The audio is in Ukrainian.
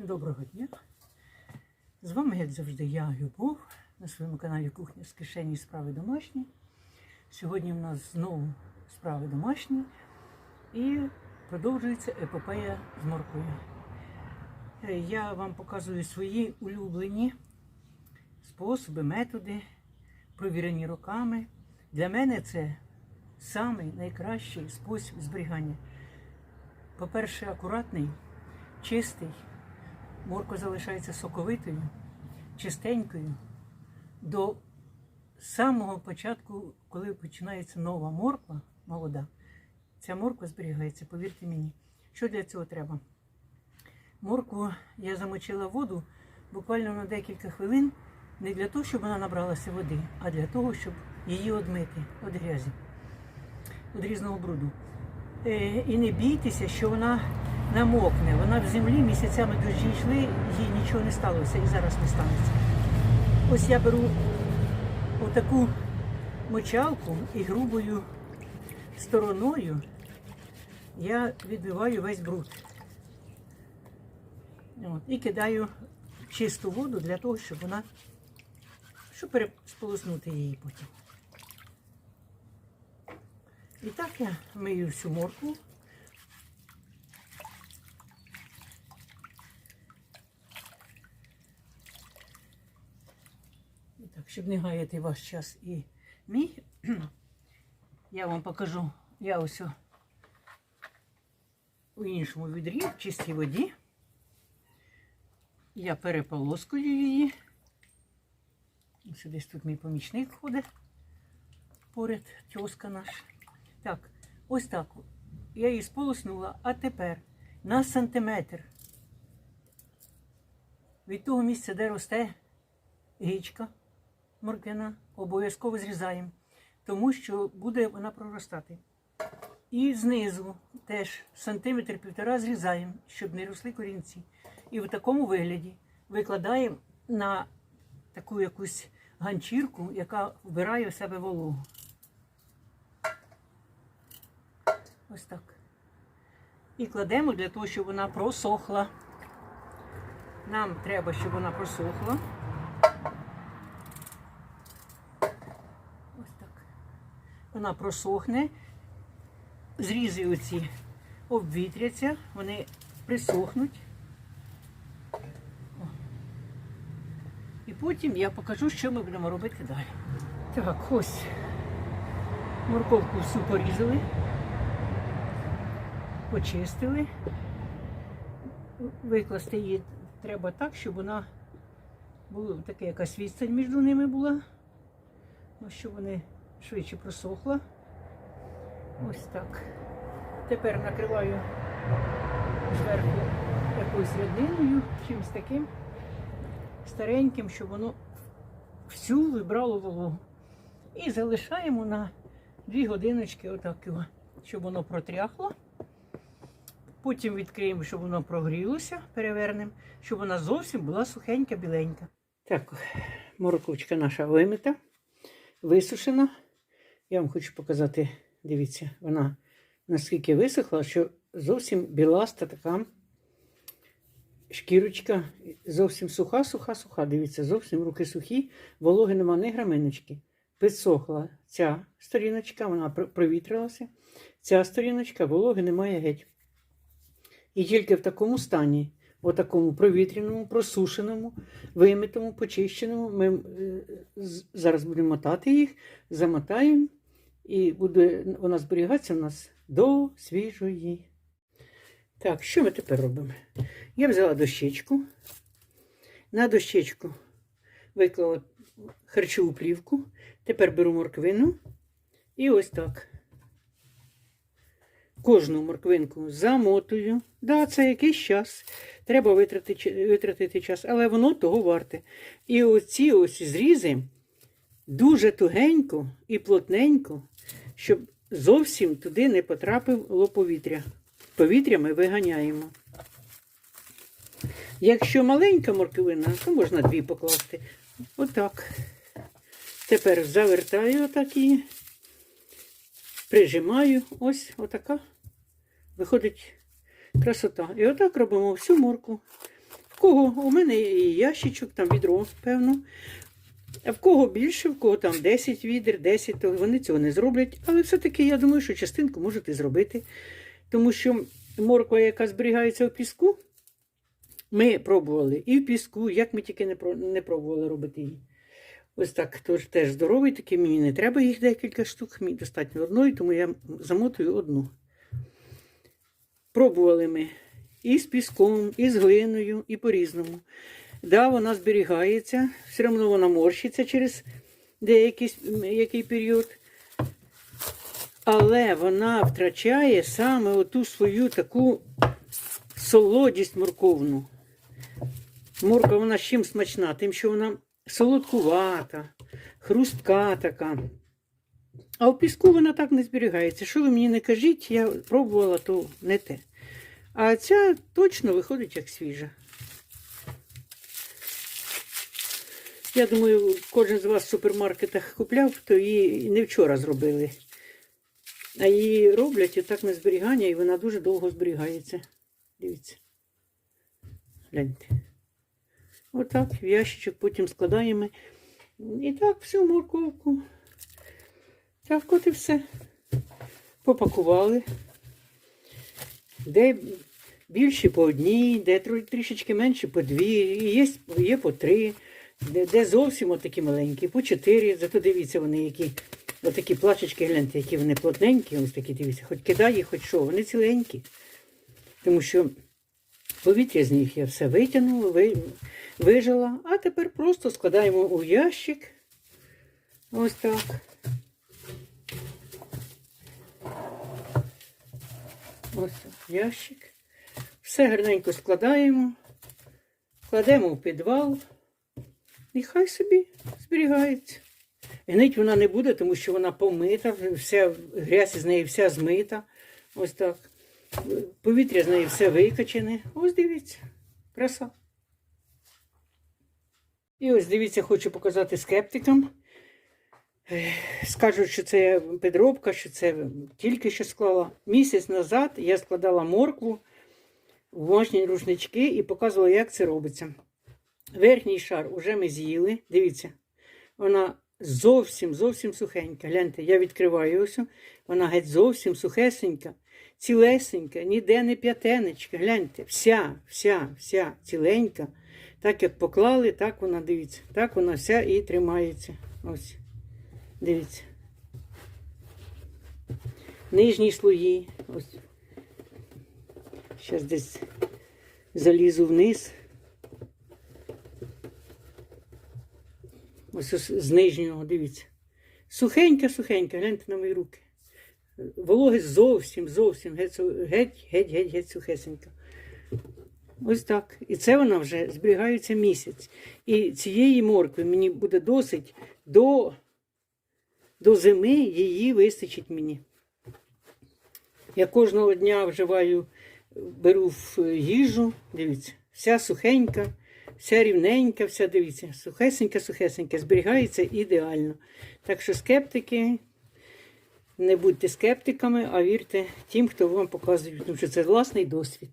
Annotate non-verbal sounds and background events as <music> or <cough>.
Доброго дня. З вами, як завжди, я, Любов, на своєму каналі Кухня з кишені справи домашні. Сьогодні в нас знову справи домашні і продовжується епопея з моркою. Е, Я вам показую свої улюблені способи, методи, провірені роками. Для мене це самий найкращий спосіб зберігання. По-перше, акуратний, чистий. Морква залишається соковитою, чистенькою. До самого початку, коли починається нова морква, молода, ця морква зберігається, повірте мені. Що для цього треба? Моркву я замочила воду буквально на декілька хвилин, не для того, щоб вона набралася води, а для того, щоб її одмити від грязі, від різного бруду. Е, І не бійтеся, що вона намокне. Вона в землі місяцями дощі йшли, їй нічого не сталося і зараз не станеться. Ось я беру отаку мочалку і грубою стороною я відбиваю весь бруд. От, і кидаю чисту воду для того, щоб вона, щоб пересполоснути її потім. І так я мию всю моркву. Щоб не гаяти ваш час і мій, <clears throat> я вам покажу, я ось у іншому відрі, в чистій воді. Я переполоскую її. Ось десь тут мій помічник ходить поряд, тьоска наш. Так, ось так. Я її сполоснула, а тепер на сантиметр від того місця, де росте гічка морквяна, обов'язково зрізаємо, тому що буде вона проростати. І знизу теж сантиметр півтора зрізаємо, щоб не росли корінці. І в такому вигляді викладаємо на таку якусь ганчірку, яка вбирає в себе вологу. Ось так. І кладемо для того, щоб вона просохла. Нам треба, щоб вона просохла. Ось так. Вона просохне. Зрізи оці обвітряться, вони присохнуть. І потім я покажу, що ми будемо робити далі. Так, ось морковку всю порізали почистили. Викласти її треба так, щоб вона була така якась відстань між ними була. Ось щоб вони швидше просохла. Ось так. Тепер накриваю зверху якоюсь рядиною, чимось таким стареньким, щоб воно всю вибрало вологу. І залишаємо на дві годиночки отак його, щоб воно протряхло. Потім відкриємо, щоб воно прогрілося, перевернемо, щоб вона зовсім була сухенька, біленька. Так, морковочка наша вимита, висушена. Я вам хочу показати, дивіться, вона наскільки висохла, що зовсім біласта така шкірочка, зовсім суха, суха, суха. Дивіться, зовсім руки сухі, вологи нема ні граминочки. Підсохла ця сторіночка, вона провітрилася. Ця сторіночка, вологи немає геть. І тільки в такому стані, в такому провітряному, просушеному, вимитому, почищеному, ми е, зараз будемо мотати їх, замотаємо, і буде вона зберігатися у нас до свіжої. Так, що ми тепер робимо? Я взяла дощечку. На дощечку виклала харчову плівку. Тепер беру морквину і ось так. Кожну морквинку замотую. Да, це якийсь час. Треба витратити, витратити час, але воно того варте. І оці ось зрізи дуже тугенько і плотненько, щоб зовсім туди не потрапило повітря. Повітря ми виганяємо. Якщо маленька морквина, то можна дві покласти. Отак. Тепер завертаю отак її прижимаю. Ось отака. Виходить красота. І отак робимо всю морку. В кого? У мене і ящичок, там відро, певно. В кого більше, в кого там 10 відер, 10, то вони цього не зроблять. Але все-таки я думаю, що частинку можете зробити. Тому що морква, яка зберігається в піску, ми пробували і в піску, як ми тільки не пробували робити її. Ось так, тож теж здоровий, такий мені не треба їх декілька штук, мені достатньо одної, тому я замотую одну. Пробували ми і з піском, і з глиною, і по-різному. Да, вона зберігається, все одно вона морщиться через деякий який період. Але вона втрачає саме оту свою таку солодість морковну. Морква вона з чим смачна? Тим, що вона солодкувата, хрустка така. А в піску вона так не зберігається. Що ви мені не кажіть, я пробувала, то не те. А ця точно виходить як свіжа. Я думаю, кожен з вас в супермаркетах купляв, то її не вчора зробили. А її роблять і так на зберігання, і вона дуже довго зберігається. Дивіться. Гляньте. Отак, в ящичок потім складаємо. І так, всю морковку. Так, от і все. Попакували. Де більше по одній, де трішечки менше по дві, є, є по три, де, де зовсім отакі маленькі, по чотири. Зато дивіться, вони які отакі плачечки, гляньте, які вони плотненькі, ось такі дивіться, хоч кидає, хоч що, вони ціленькі. Тому що повітря з них я все витягнула, ви, вижила, а тепер просто складаємо у ящик. Ось так. Ось ящик. Все гарненько складаємо, кладемо в підвал. І хай собі зберігається. Гнить вона не буде, тому що вона помита, вся грязь з неї вся змита. Ось так. Повітря з неї все викачене. Ось дивіться, краса. І ось дивіться, хочу показати скептикам. Скажуть, що це підробка, що це тільки що склала. Місяць назад я складала моркву в бумажні рушнички і показувала, як це робиться. Верхній шар уже ми з'їли. Дивіться, вона зовсім зовсім сухенька. Гляньте, я відкриваю ось. Вона геть зовсім сухесенька, цілесенька, ніде не п'ятенечка. Гляньте, вся, вся, вся ціленька. Так як поклали, так вона дивіться. Так вона вся і тримається. Ось. Дивіться. Нижні слої. Ось. Зараз десь залізу вниз. Ось з нижнього, дивіться. Сухенька, сухенька, гляньте на мої руки. Вологи зовсім, зовсім Геть-геть-геть-геть геть сухесенька. Ось так. І це вона вже зберігається місяць. І цієї моркви мені буде досить до, до зими її вистачить мені. Я кожного дня вживаю, беру в їжу, дивіться, вся сухенька, вся рівненька, вся дивіться, сухесенька, сухесенька, зберігається ідеально. Так що скептики, не будьте скептиками, а вірте тим, хто вам показує, тому що це власний досвід.